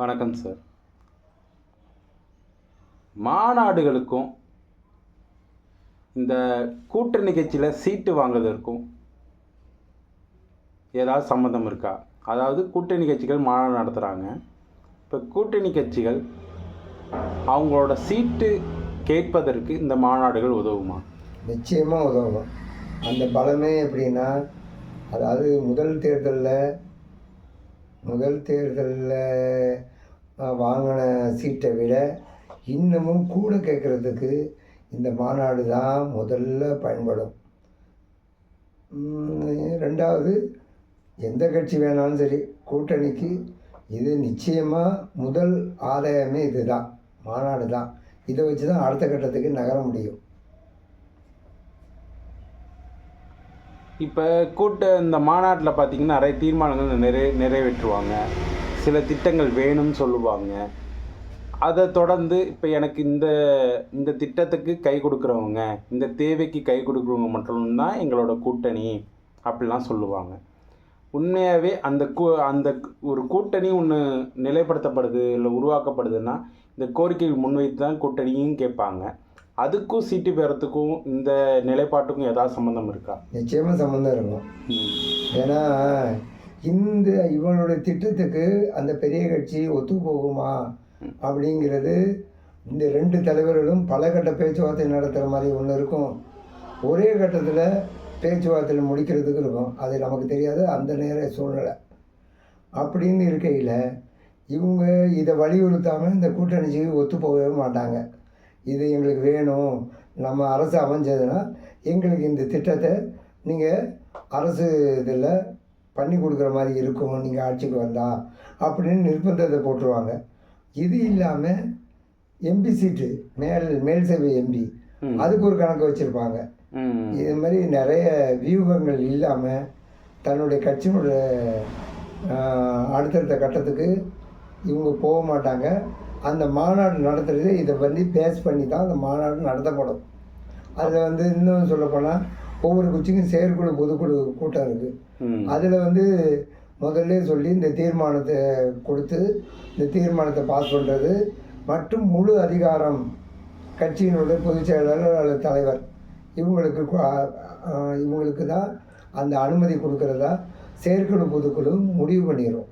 வணக்கம் சார் மாநாடுகளுக்கும் இந்த கூட்ட நிகழ்ச்சியில் சீட்டு வாங்குவதற்கும் ஏதாவது சம்மந்தம் இருக்கா? அதாவது கூட்டணி கட்சிகள் மாநாடு நடத்துகிறாங்க இப்போ கூட்டணி கட்சிகள் அவங்களோட சீட்டு கேட்பதற்கு இந்த மாநாடுகள் உதவுமா? நிச்சயமாக உதவும். அந்த பலமே எப்படின்னா அதாவது முதல் தேர்தலில் முதல் தேர்தலில் வாங்கின சீட்டை விட இன்னமும் கூட கேட்குறதுக்கு இந்த மாநாடு தான் முதல்ல பயன்படும். ரெண்டாவது எந்த கட்சி வேணாலும் சரி கூட்டணிக்கு இது நிச்சயமாக முதல் ஆதாயமே இதுதான் மாநாடு தான். இதை வச்சு தான் அடுத்த கட்டத்துக்கு நகர முடியும். இப்போ கூட்ட இந்த மாநாட்டில் பார்த்தீங்கன்னா நிறைய தீர்மானங்கள் நிறை நிறைவேற்றுவாங்க. சில திட்டங்கள் வேணும்னு சொல்லுவாங்க. அதை தொடர்ந்து இப்போ எனக்கு இந்த இந்த திட்டத்துக்கு கை கொடுக்குறவங்க இந்த தேவைக்கு கை கொடுக்குறவங்க மட்டும்தான் எங்களோட கூட்டணி அப்படிலாம் சொல்லுவாங்க. உண்மையாகவே அந்த கூ அந்த ஒரு கூட்டணி ஒன்று நிலைப்படுத்தப்படுது இல்லை உருவாக்கப்படுதுன்னா இந்த கோரிக்கைகள் முன்வைத்து தான் கூட்டணியும் கேட்பாங்க. அதுக்கும் சீட்டு பெறத்துக்கும் இந்த நிலைப்பாட்டுக்கும் ஏதாவது சம்மந்தம் இருக்கா? நிச்சயமாக சம்மந்தம் இருக்கும். ஏன்னா இந்த இவனுடைய திட்டத்துக்கு அந்த பெரிய கட்சி ஒத்து போகுமா அப்படிங்கிறது இந்த ரெண்டு தலைவர்களும் பல கட்ட பேச்சுவார்த்தை நடத்துகிற மாதிரி ஒன்று இருக்கும். ஒரே கட்டத்தில் பேச்சுவார்த்தையில் முடிக்கிறதுக்கு இருக்கும். அது நமக்கு தெரியாது. அந்த நேர சூழ்நிலை. அப்படின்னு இருக்கையில் இவங்க இதை வலியுறுத்தாமல் இந்த கூட்டணிக்கு ஒத்து போகவே மாட்டாங்க. இது எங்களுக்கு வேணும் நம்ம அரசு அமைஞ்சதுன்னா எங்களுக்கு இந்த திட்டத்தை நீங்கள் அரசு இதில் பண்ணி கொடுக்குற மாதிரி இருக்கும் நீங்கள் ஆட்சிக்கு வந்தா அப்படின்னு நிர்பந்தத்தை போட்டுருவாங்க இது இல்லாமல் எம்பி சீட்டு மேல் மேல் சபை எம்பி. அதுக்கு ஒரு கணக்கு வச்சுருப்பாங்க. இது மாதிரி நிறைய வியூகங்கள் இல்லாமல் தன்னுடைய கட்சியினுடைய அடுத்தடுத்த கட்டத்துக்கு இவங்க போக மாட்டாங்க. அந்த மாநாடு நடத்துறது இதை வந்து பேஸ் பண்ணி தான் அந்த மாநாடு நடத்தப்படும். அதில் வந்து இன்னும் சொல்லப்போனால் ஒவ்வொரு கட்சிக்கும் செயற்குழு பொதுக்குழு கூட்டம் இருக்குது. அதில் வந்து முதல்ல சொல்லி இந்த தீர்மானத்தை கொடுத்து இந்த தீர்மானத்தை பாஸ் பண்ணுறது மற்றும் முழு அதிகாரம் கட்சியினுடைய பொதுச் செயலாளர் அல்லது தலைவர் இவங்களுக்கு இவங்களுக்கு தான் அந்த அனுமதி கொடுக்கறதா செயற்குழு பொதுக்குழு முடிவு பண்ணிடும்